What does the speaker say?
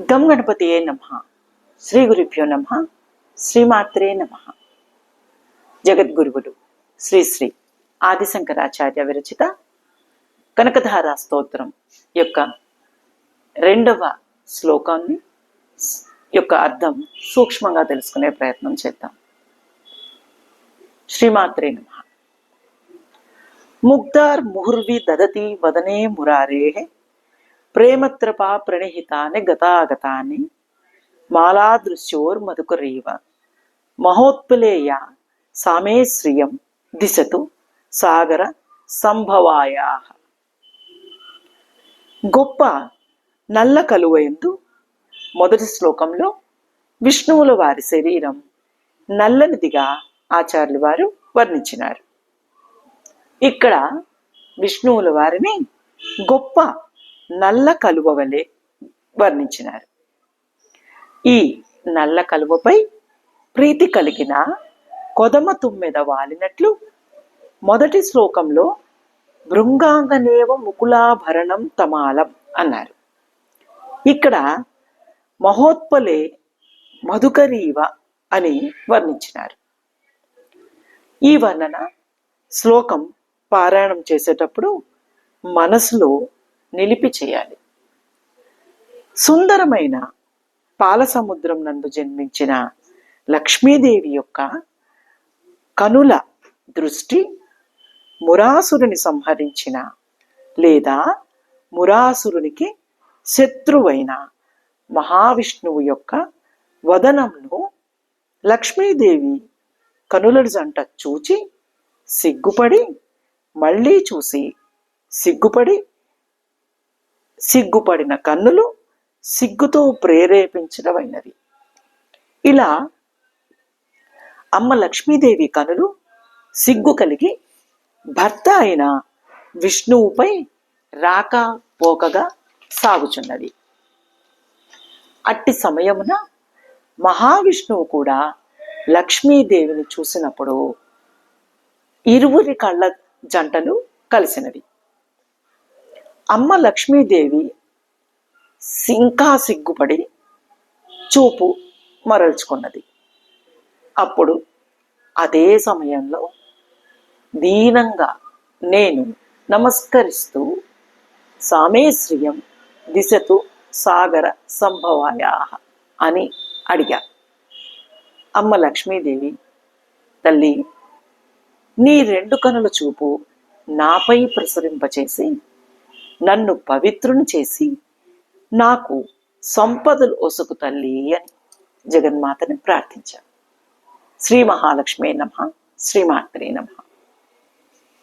గం గణపతియే నమ. శ్రీ గురుభ్యో నమ. శ్రీమాత్రే నమ. జగద్గురువులు శ్రీ శ్రీ ఆదిశంకరాచార్య విరచిత కనకధార స్తోత్రం యొక్క రెండవ శ్లోకాన్ని యొక్క అర్థం సూక్ష్మంగా తెలుసుకునే ప్రయత్నం చేద్దాం. శ్రీమాత్రే నమ. ముగ్ధార్ ముహుర్వి దదతి వదనే మురారే. ప్రేమత్రపా ప్రణిహితాని గతాగతాని మాలాదృశ్యోర్ మధుకరీవ మహోత్పలేయ సామే శ్రియం దిశతు సాగర సంభవాయా. గొప్ప నల్ల కలువయందు మొదటి శ్లోకంలో విష్ణువుల వారి శరీరం నల్లనిదిగా ఆచార్యులు వారు వర్ణించినారు. ఇక్కడ విష్ణువుల వారిని గొప్ప నల్ల కలువ వలె వర్ణించినారు. ఈ నల్ల కలువపై ప్రీతి కలిగిన కొదమ తుమ్మెద వాలినట్లు మొదటి శ్లోకంలో భృంగాంగనేవ ముకులాభరణం తమాలం అన్నారు. ఇక్కడ మహోత్పలే మధుకరీవ అని వర్ణించినారు. ఈ వర్ణన శ్లోకం పారాయణం చేసేటప్పుడు మనసులో నిలిపి చేయాలి. సుందరమైన పాలసముద్రం నందు జన్మించిన లక్ష్మీదేవి యొక్క కనుల దృష్టి మురాసురుని సంహరించిన లేదా మురాసురునికి శత్రువైన మహావిష్ణువు యొక్క వదనంలో లక్ష్మీదేవి కనుల జంట చూచి సిగ్గుపడి మళ్ళీ చూసి సిగ్గుపడి సిగ్గుపడిన కన్నులు సిగ్గుతో ప్రేరేపించడమైనవి ఇలా అమ్మ లక్ష్మీదేవి కనులు సిగ్గు కలిగి భర్త అయిన విష్ణువుపై రాక పోకగా సాగుచున్నది అట్టి సమయమున మహావిష్ణువు కూడా లక్ష్మీదేవిని చూసినప్పుడు ఇరువురి కళ్ళ జంటలు కలిసినవి. అమ్మ లక్ష్మీదేవి ఇంకా సిగ్గుపడి చూపు మరల్చుకున్నది. అప్పుడు అదే సమయంలో దీనంగా నేను నమస్కరిస్తూ సామేశ్రియం దిశతు సాగర సంభవాయా అని అడిగా. అమ్మ లక్ష్మీదేవి తల్లి నీ రెండు కనుల చూపు నాపై ప్రసరింపచేసి నన్ను పవిత్రుని చేసి నాకు సంపదలు ఒసుకు తల్లి అని జగన్మాతని ప్రార్థించాను. శ్రీ మహాలక్ష్మి నమ. శ్రీమాత్రే నమ.